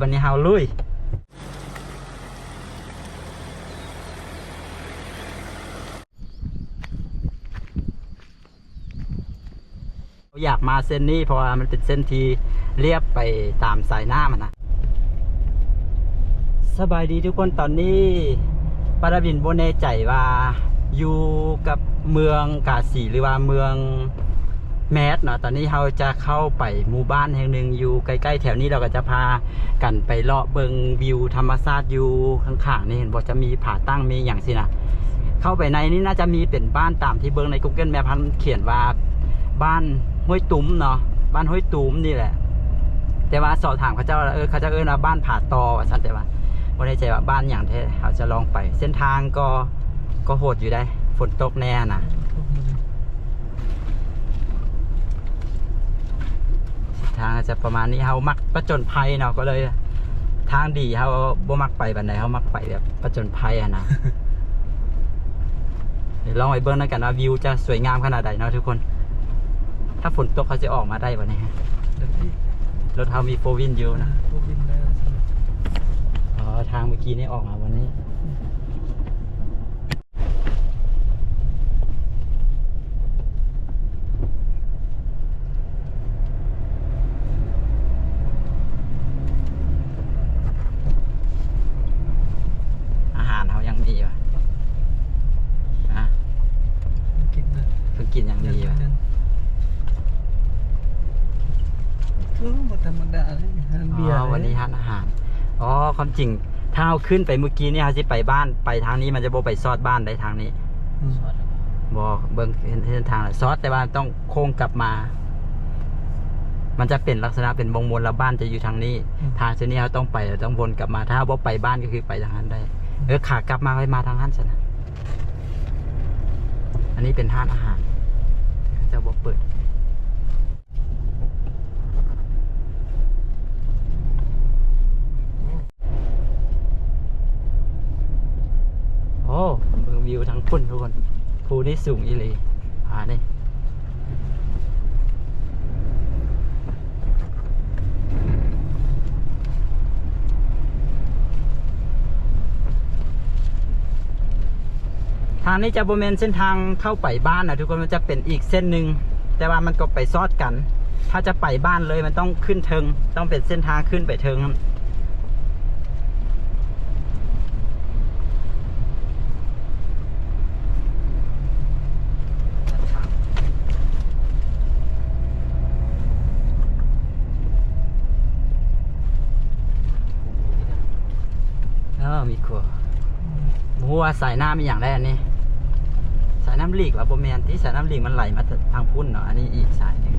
บัดนี้เฮาลุยอยากมาเส้นนี้เพราะว่ามันเป็นเส้นที่เรียบไปตามสายหน้ามันนะสบายดีทุกคนตอนนี้ปาราบินโบแน่ใจว่าอยู่กับเมืองกาสีหรือว่าเมือง แมสเนาะตอนนี้เราจะเข้าไปหมู่บ้านแห่งหนึ่งอยู่ใกล้ๆแถวนี้เราก็จะพากันไปเลาะเบิงวิวธรรมชาติอยู่ข้างๆนี่เห็นบอกจะมีผาตั้งมีอย่างสินะเข้าไปในนี่น่าจะมีเป็นบ้านตามที่เบิงใน Google Map พันเขียนว่าบ้านห้วยตุ้มเนาะบ้านห้วยตุ้มนี่แหละ แต่ว่าสอบถามเขาเจ้าเออเขาจะเออนะบ้านผาตอว่าสันแต่ว่าไม่ได้ใจว่าบ้านอย่างแท้เขาจะลองไป เส้นทางก็ก็โหดอยู่ได้ฝนตกแน่นะ ทางจะประมาณนี้เขามักประจนภัยเนาะก็เลย ทางดีเขาบ่มักไปบันไดเขามักไปแบบประจนภัยอะนะเดี๋ยวลองไปเบิ้งแล้วกันว่าวิวจะสวยงามขนาดใดเนาะทุกคน ถ้าฝนตกเขาจะออกมาได้ปะเนี่ยรถเขามีโฟวินอยู่นะพวกบินได้อ๋อ ทางเมื่อกี้นี่ออกมาวันนี้ อาหารเขายังมีอยู่อะ กินนะ เพิ่งกินยังมีอยู่ นึงเออบ่ธรรมดาเลยฮาน อ๋ เบียร์ อวันนี้ทานอาหาร อ๋อ ความจริง ถ้าเราขึ้นไปเมื่อกี้นี่เขาจะไปบ้านไปทางนี้มันจะโบไปซอดบ้านได้ทางนี้อืมบอเบิ้งเห็นเส้นทางแล้วซอสแต่ว่าต้องโค้งกลับมา มันจะเป็นลักษณะเป็นวงมลแล้วบ้านจะอยู่ทางนี้ ทางเส้นนี้เราต้องไปเราต้องวนกลับมา ถ้าว่าไปบ้านก็คือไปทางนั้นได้เออขากลับมาไปมาทางนั้นสินะอันนี้เป็นห้านอาหารเจะบอกเปิด เบิ่งวิวทั้งพุ่นทุกคนภูนี่สูงอีหลีอ่านี่ทางนี้จะบริเวณเส้นทางเข้าไปบ้านนะทุกคนมันจะเป็นอีกเส้นหนึ่งแต่ว่ามันก็ไปซอดกัน ถ้าจะไปบ้านเลยมันต้องขึ้นเทิง ต้องเป็นเส้นทางขึ้นไปเทิงครับ เออมีครัว บัวสายน้ำมีอย่างแรกนี่สายน้ำหลีกว่าโบแมนที่สายน้ำหลีกมันไหลมาทางพุ่นเนาะอันนี้อีกสายหนึ่ง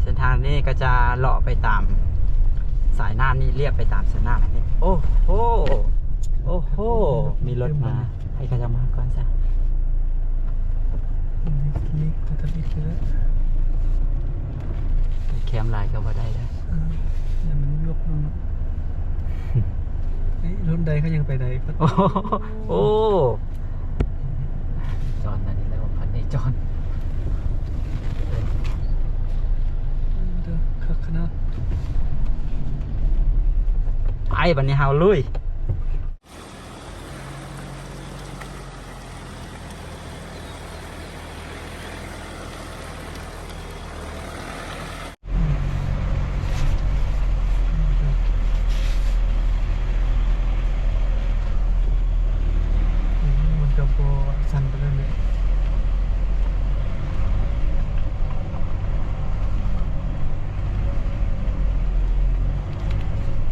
เส้นทางนี้ก็จะเลาะไปตามสายน้ำนี่เรียบไปตามสายน้ำอันนี้ โอ้โหโอ้โหมีรถมา ให้ขาจมาก่อนซะลิกตัวตะลิกเลย แคมไลน์ก็บ่ได้แล้วเอออย่ามันยกลงเฮ้ยรถใดเขายังไปใดก็โอ้โหโอ้จอนนั่นนี่แล้วพันในจอนเด้อคักขนาด ไปบันนี้เฮาลุยอืมมันก็บ่สั่นไปเลยเนี่ย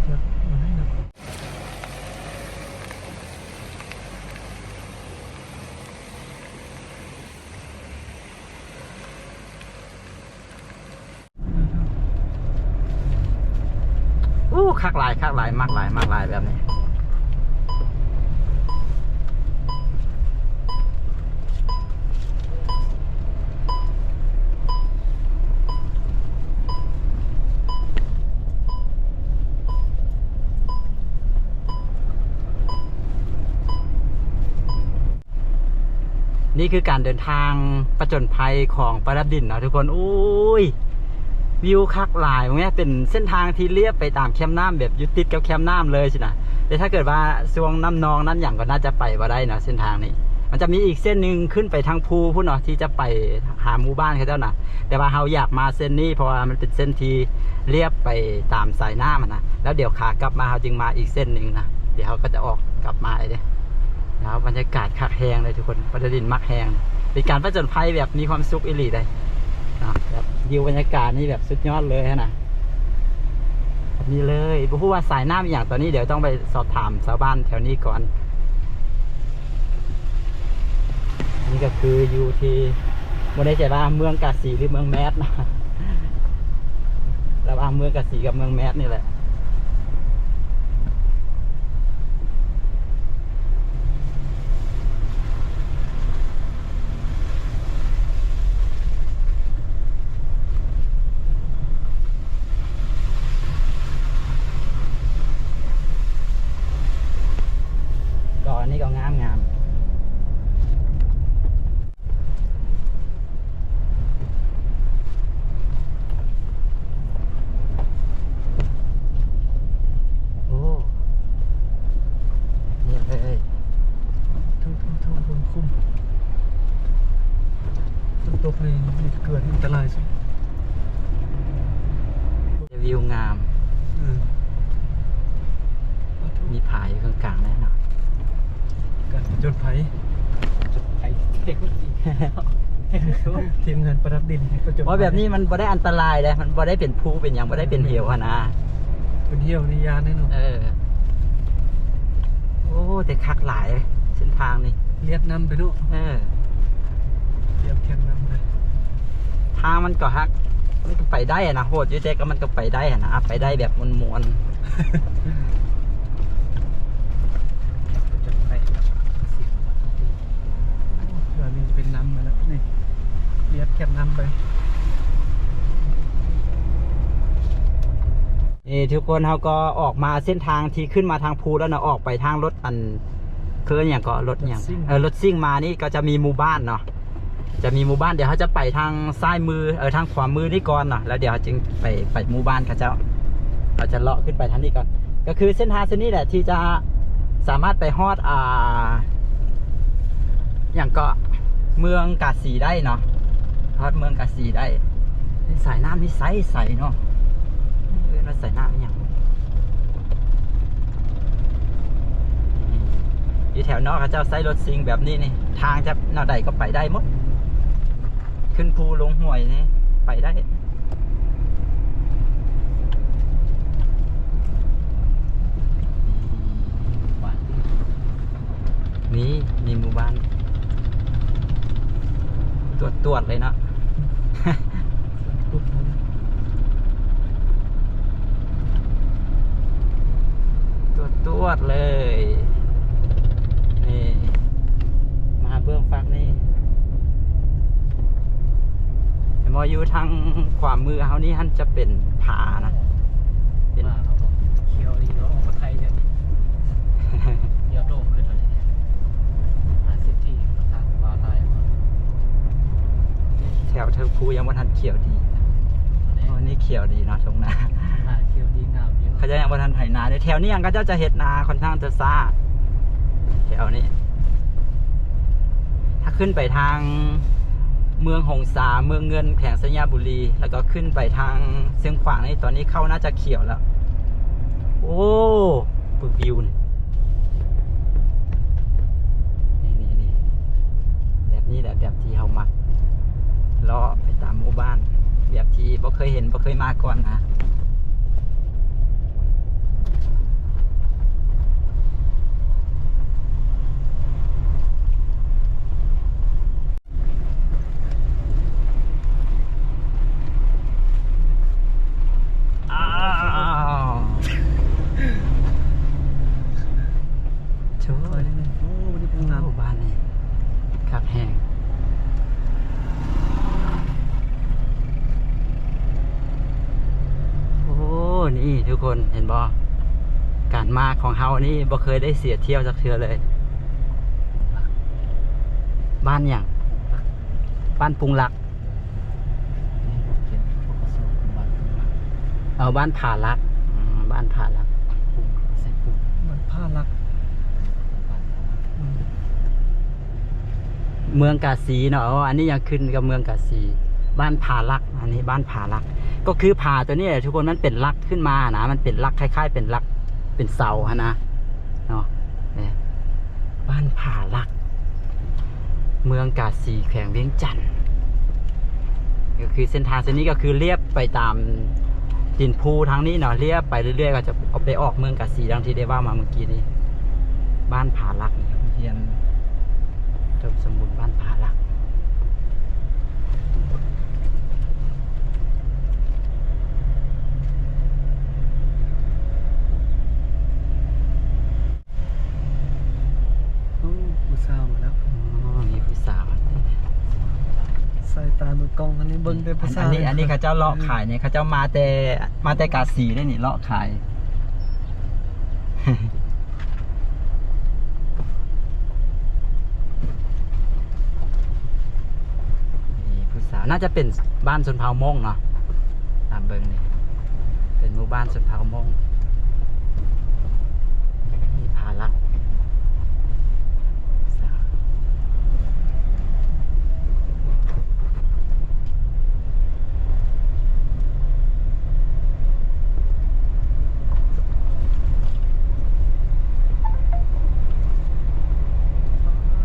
จับมาให้หน่อย อู้ คักลายคักลายมากลายมากลายแบบนี้ นี่คือการเดินทางประจนภัยของปราดินเนาะทุกคน อุ้ย วิวคักหลายเนี่ยเป็นเส้นทางที่เลียบไปตามแคมน้ำแบบยุติดกับแคมน้ำเลยสินะแต่ถ้าเกิดว่าช่วงน้ำนองนั้นอย่างก็น่าจะไปว่าได้นะเส้นทางนี้ มันจะมีอีกเส้นหนึ่งขึ้นไปทางภูพุ่นเนาะที่จะไปหาหมู่บ้านเขาเจ้านะแต่ว่าเราอยากมาเส้นนี้เพราะว่ามันเป็นเส้นที่เลียบไปตามสายน้ำอะนะแล้วเดี๋ยวขากลับมาเราจึงมาอีกเส้นหนึ่งนะเดี๋ยวเขาก็จะออกกลับมาเลยแล้วบรรยากาศคักแหงเลยทุกคนประดินมักแหงเป็นการประจนภัยแบบมีความสุขอิหลีเลย แบบวิวบรรยากาศนี่แบบสุดยอดเลยนะนี่เลยพูดว่าสายน้ำอย่างตอนนี้เดี๋ยวต้องไปสอบถามชาวบ้านแถวนี้ก่อน นี่ก็คืออยู่ที่โมได้ใจว่าเมืองกาสีหรือเมืองแมสนะระหว่างเมืองกาสีกับเมืองแมสนี่แหละ ก่อนนี่ก็งามงามโอ้เยี่ยมเลย ทุกทุกทุกคนคุ้มฝนตกเลยนี่เกิดอันตรายสุด วิวงาม เออเอาทุก มีผาอยู่กลางๆแน่นอน การจนภัย ไอ้เทคโนโลยี ที มงานประดับดินก็จนภัยว่าแบบนี้มันบ่ได้อันตรายเลยมันบ่ได้เป็นภูเป็นอย่างบ่ได้เป็นเหวอะนะเป็นเที่ยวในยานแน่นอนเออ โอ้แต่คักหลายเส้นทางนี่เลียดนำไปเนาะเออเลียดแคมนำเลยทางมันก็ฮักมันก็ไปได้อะนะโหดอยุ่แต่ก็มันก็ไปได้อะนะไปได้แบบมวนจนภัยแบบเดี๋ยวนี้จะเป็นน้ำมาแล้วนี่ เลียดแคมนำไปๆนี่ทุกคนเขาก็ออกมาเส้นทางที่ขึ้นมาทางภูแล้วนะออกไปทางรถอันคืออย่างก็รถอย่างเออรถซิ่งมานี่ก็จะมีหมู่บ้านเนาะจะมีหมู่บ้านเดี๋ยวเขาจะไปทางซ้ายมือเออทางขวามือนี่ก่อนเนาะแล้วเดี๋ยวเขาจึงไปไปหมู่บ้านเขาเจ้าเราจะเลาะขึ้นไปทางนี้ก่อน ก็คือเส้นทางเส้นนี้แหละที่จะสามารถไปฮอดอ่าอย่างเกาะเมืองกาสีได้เนาะ ฮอดเมืองกาสีได้สายน้ำนี่ใสใสเนาะเออมันสายน้ำอย่างอยู่แถวนอกเขาเจ้าใช้รถซิงแบบนี้นี่ ทางจะแนวใดก็ไปได้หมด ขึ้นภูลงห้วยนี่ไปได้นี่นี่หมู่บ้าน ตรวจตรวจเลยเนาะ ปุ๊บเลย ตร วจตรวจเลย นี่ มาเบื้องฟักนี่มออยู่ทางขวามือเขานี่ฮันจะเป็นผานะเป็นเขียวดีแล้วออกมาไทยจะเดี๋ยวโด่งขึ้นเลยอาซิตี้ประธานบาลายแถวเธอภูยังวันทันเขียวดีอ๋อนี่เขียวดีเนาะตรงนาอ่า เขาจะยังวันทันไถนาในแถวนี้ยังก็เจ้าจะเห็ดนาค่อนข้างจะซ่าแถวนี้ ถ้าขึ้นไปทางเมืองหงสาเมืองเงินแขวงสัญญาบุรี แล้วก็ขึ้นไปทางเชียงขวางนี่ตอนนี้เข้าน่าจะเขียวแล้ว โอ้ปึกวิวนี่นี่นี่นี่แบบนี้แหละแบบที่เขามักเลาะไปตามหมู่บ้าน แบบที่บ่เคยเห็นบ่เคยมาก่อนนะ อ้าวช่ว ไป ย ได้ไงโอ้วันนี้เป็น ห น้ำ มู่บ้านนี่คักแห้งโอ้ นี่ทุ กคนเห็นบ่การมาของเฮานี่บ่เคยได้เสียเที่ยวจากเทือเลยบบ้านอย่างบ้านปุงลักเขียนพวกกระสุนบ้านปุ่มเอาบ้านผาลักอืมบ้านผาลักปุ่มใส่ปุ่มมันผ้ารักบ้านอืมเมืองกาสีเนาะอ๋ออันนี้ยังขึ้นกับเมืองกาสี บ้านผาลัก อันนี้บ้านผาลัก ก็คือผาตัวนี้ทุกคนมันเป็นลักขึ้นมานะมันเป็นลักคล้าย ๆ เป็นลักเป็นเสาฮะนะเนาะเนี่ยบ้านผาลัก เมืองกาสีแขวงเวียงจันทน์ก็คือเส้นทางเส้นนี้ก็คือเลียบไปตามดินภูทางนี้เนาะเลียบไปเรื่อยๆก็จะเอาไปออกเมืองกาสีดังที่ได้ว่ามาเมื่อกี้นี้บ้านผาลักนี่ครับเขียนจมสมุนบ้านผาลัก โอ้ผู้สาวมาแล้ว อ๋อมีผู้สาว ใส่ตามือกล้องอันนี้เบิ้งได้ผู้สาวอันนี้อันนี้เขาเจ้าเลาะขายเนี่ยเขาเจ้ามาแต่มาแต่กาสีได้นี่เลาะขายนี่ผู้สาวน่าจะเป็นบ้านชนเผ่ามงเนาะตามเบิงนี่เป็นหมู่บ้านชนเผ่ามงมีผาลักสาว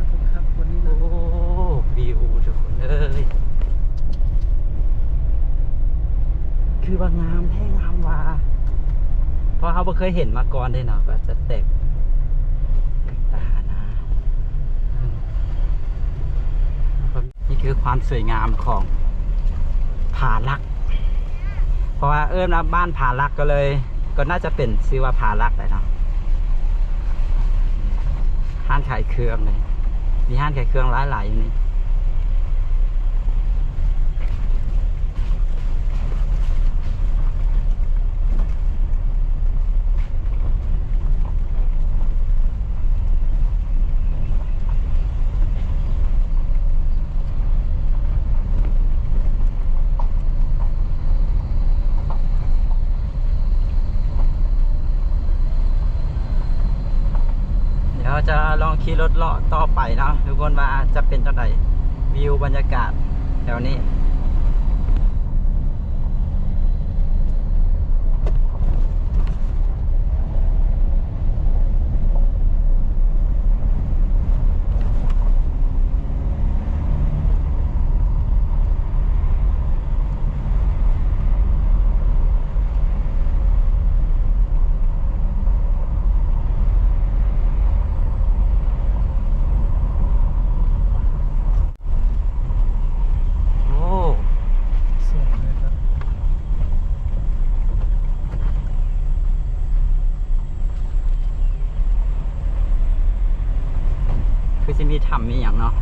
ทุกครับวันนี้ โอ้ นะ วิวทุกคนเอ้ย คือว่างามแท้งาม ว่า เพราะเขาไม่เคยเห็นมาก่อนเลยเนาะก็จะแตกตานะนี่คือความสวยงามของผาลัก เพราะว่าเอิ้มนะบ้านผาลักก็เลย ก็น่าจะเป็นชื่อว่าผาลักเลยเนาะห้านขายเครื่องเลยมีห้านขายเครื่องหลายๆอยู่นี่ เดี๋ยวจะลอง ขี่รถเลาะต่อไปเนาะทุกคนว่าจะเป็นจังไดวิวบรรยากาศแถวนี้ โอ้ สวยเลยครับ ที่ทำมีอย่างเนาะ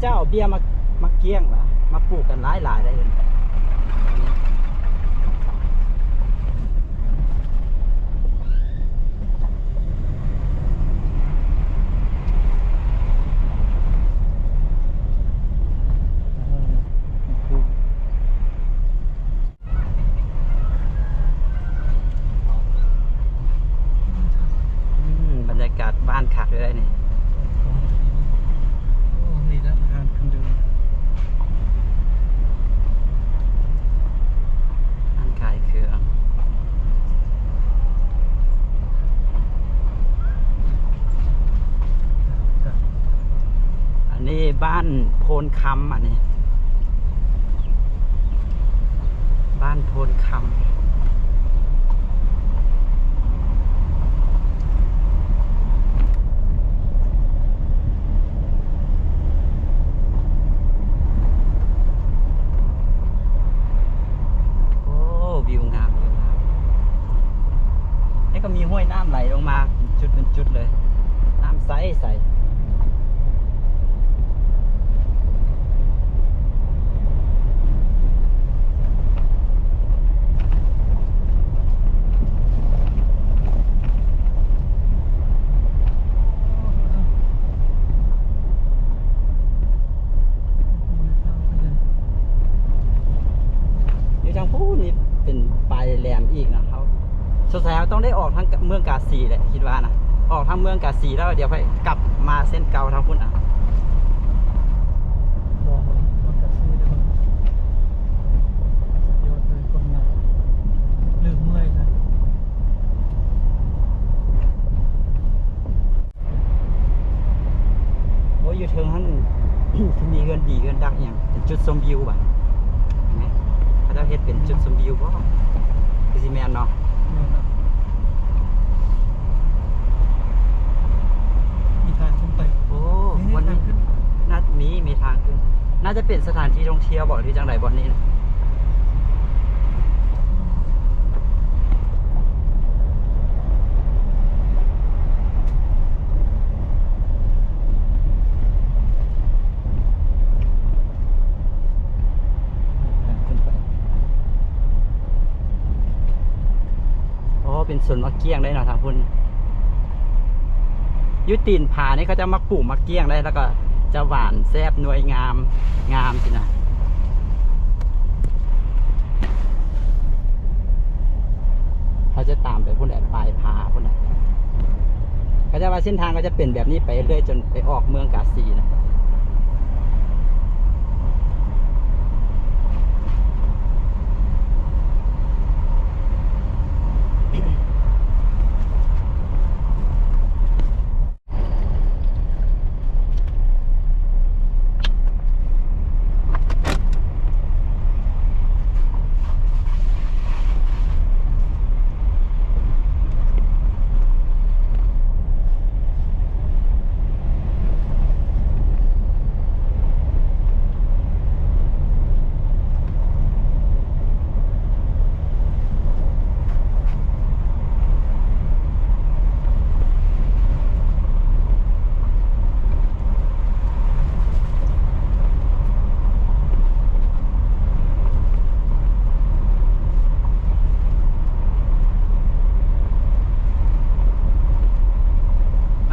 เจ้าเอาเบี้ยมามาเกี้ยงวะมาปลูกกันหลายหลายได้เลยอืมบรรยากาศบ้านคักเลยนี่ โอ้นี่นะอาหารคนเดิม ร้านขายเครื่อง ครับ อันนี้บ้าน โพนคำอันนี้ บ้านโพนคำโอ้วิวงามวิวงามนี่ก็มีห้วยน้ำไหลลงมาเป็นจุดเป็นจุดเลย น้ำใสใส อยู่ทางพูนี่เป็นปลายแหลมอีกนะเขาสงสัยเขาต้องได้ออกทางเมืองกาสีแหละคิดว่านะออก ทางเมืองกาสีแล้วเดี๋ยวไปกลับมาเส้นเก่าทางพุ่นอะองมันกระซื้อได้มั้ยอดเลยคนงานลืมเมื่อยเลยโอ้ยอยู่เทิงท่านที่มีเงินดีเงินดักอย่างเป็นจุดชมวิวบ่ะเห็นไหมเขาจะเฮ็ดเป็นจุดชมวิวบ่คือสิแมนเนาะ เนี่ยนะมีทางขึ้นไป โอ้ นี่ วัน ทา นี้ งขึ้น น่ามีมีทางขึ้น น่าจะเป็นสถานที่ท่องเที่ยวบ่หรือจังไรบ่อนนี้นะขึ้นไปโอ้ เป็นสวนมะเกี้ยงได้เนาะทางพุ่นยุตีนผานี่เขาจะมาปลูกมะเกี้ยงได้แล้วก็จะหวานแซบนวยงามงามสินะเขาจะตามไปพุ่นแอบปลายผาพุ่นะเขาจะว่าเส้นทางก็จะเป็นแบบนี้ไปเรื่อยจนไปออกเมืองกาสีนะ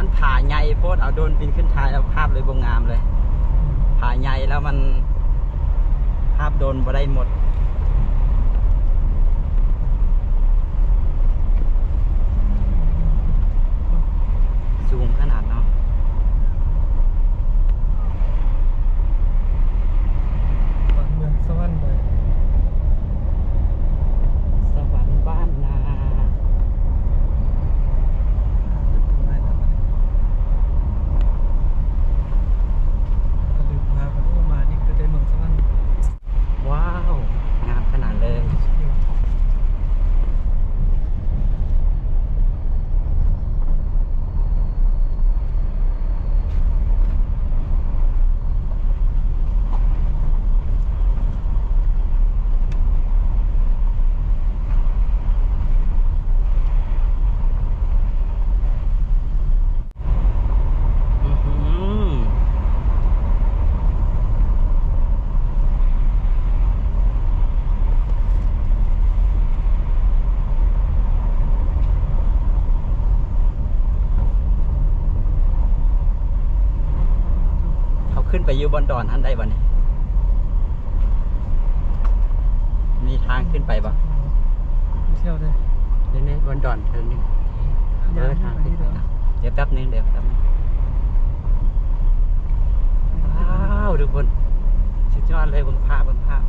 มันผาใหญ่ โดนบินขึ้นท้ายแล้วภาพเลยบงงามเลยผาใหญ่แล้วมันภาพโดนบ่ได้หมด สูงขนาดเนาะ ฝันเมืองสวรรค์เลย สวรรค์บ้านนา ไม่นะก็ลืม ขึ้น ไปอยู่บนดอนท่านได้บ่เนี่ยมีทางขึ้นไปบ่ไม่เที่ยวเลยนี่นี่บนดอนเทินหนึงเออทางขึ้นไปนะเดี๋ยวแป๊บนึงเดี๋ยวแป๊บนึงว้าวทุกคนสุดยอดเลยเบนภาพเบนภาพ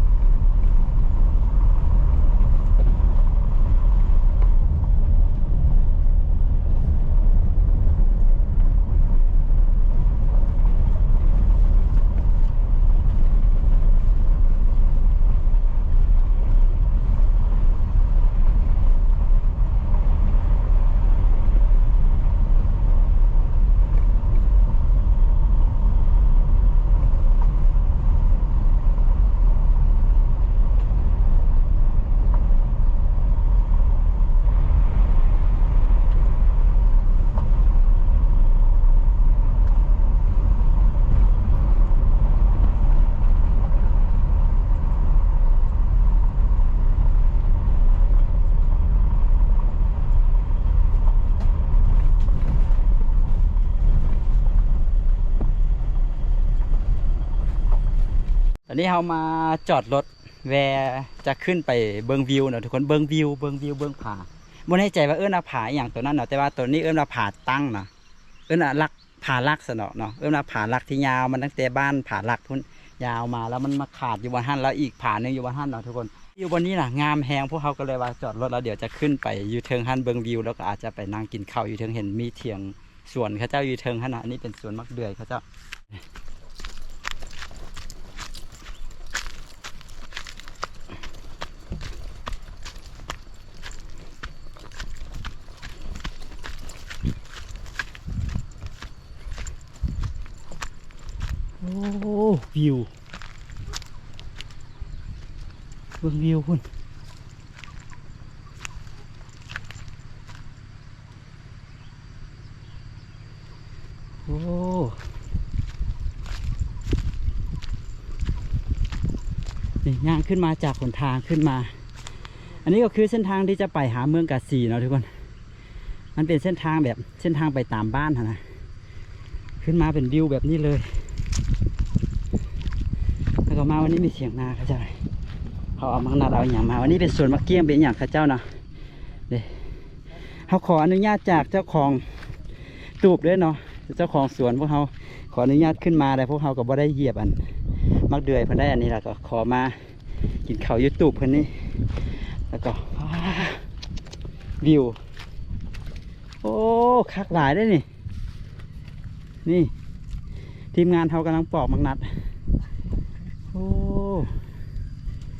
ตอนนี้เรามาจอดรถแวร์จะขึ้นไปเบิงวิวเนาะทุกคนเบิงวิวเบิงวิวเบิงผาบ่แน่ใจว่าเอิ้นว่าผาอย่างตัวนั้นเนาะแต่ว่าตัวนี้เอิ้อนาผาตั้งเนาะเอิ้อนาลักผาลักสนอเนาะเอิ้อนาผาลักที่ยาวมันตั้งแต่บ้านผาลักพุ่นยาวมาแล้วมันมาขาดอยู่บนหันแล้วอีกผาหนึ่งอยู่บนหันเนาะทุกคนอยู่บนนี้น่ะงามแฮงพวกเขาก็เลยว่าจอดรถแล้วเดี๋ยวจะขึ้นไปยูเทิงหันเบิงวิวแล้วก็อาจจะไปนั่งกินข้าวยูเทิงเห็นมีเถียงสวนเขาเจ้ายูเทิงหันนะอันนี้เป็นสวนมักเดือยเขาเจ้า โอ้วิวเบิ่งวิวคุณโอ้นี่ย่างขึ้นมาจากหนทางขึ้นมา อันนี้ก็คือเส้นทางที่จะไปหาเมืองกาสีเนาะทุกคน มันเป็นเส้นทางแบบเส้นทางไปตามบ้านนะ ขึ้นมาเป็นวิวแบบนี้เลย ก็มาวันนี้มีเสียงนาเขาเจ้าเขาเอามังนัดเอาอย่างมา วันนี้เป็นสวนมะเกี้ยงเป็นอย่างเขาเจ้านะเด้เขาขออนุญาตจากเจ้าของตูบด้วยเนาะเจ้าของสวนพวกเขาขออนุญาตขึ้นมาแต่พวกเขาก็บ่ได้เหยียบอัน มักเดือยเพิ่นได้อันนี้แล้วก็ขอมากินเขายูทูบเพิ่นนี่แล้วก็วิว โอ้คักหลายได้นี่ นี่ ทีมงานเขากำลังปอกมังนัด โอ้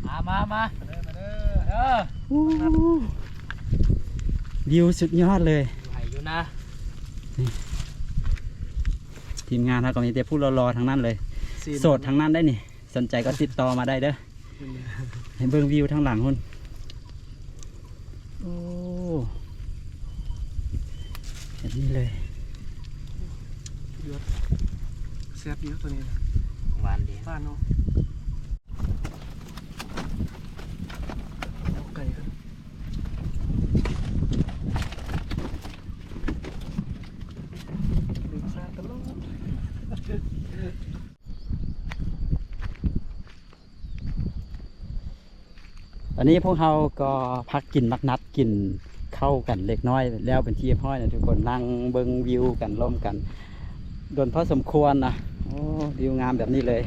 มามามาเออโอ้วิวสุดยอดเลยอยู่ไหอยู่นะ ทีมงานเขาก็มีแต่พูดรอๆทั้งนั้นเลย โสดทั้งนั้นได้นี่ สนใจก็ติดต่อมาได้เด้อเห็นเบิ่งวิวทั้งหลังคุณโอ้แบบนี้เลยเสียบเยอะตัวนี้นะ หวานดีบ้านเนาะเอาไก่กันลืมซาตลอดตอนนี้พวกเราก็พักกินมักนัดกินเข้ากันเล็กน้อย แล้วเป็นที่เรียบร้อยนะทุกคนนั่งเบิ่งวิวกันร่วมกันโดนพอสมควรนะ โอ้วิวงามแบบนี้เลย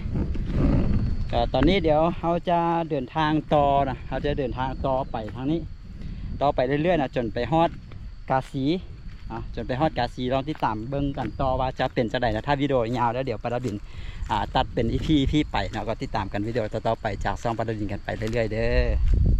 ก็ตอนนี้เดี๋ยวเราจะเดินทางต่อนะเราจะเดินทางต่อไปทางนี้ ต่อไปเรื่อยๆนะจนไปฮอดกาสีอะจนไปฮอดกาสีลองที่ตามเบิ่งกันต่อว่าจะเป็นจะไดนะถ้าวิดีโอยาวแล้วเดี๋ยวปาราบินอ่าตัดเป็นอีพีพี่ไปนะก็ติดตามกันวิดีโอต่อๆไปจากซองปาราบินกันไปเรื่อยๆเด้อ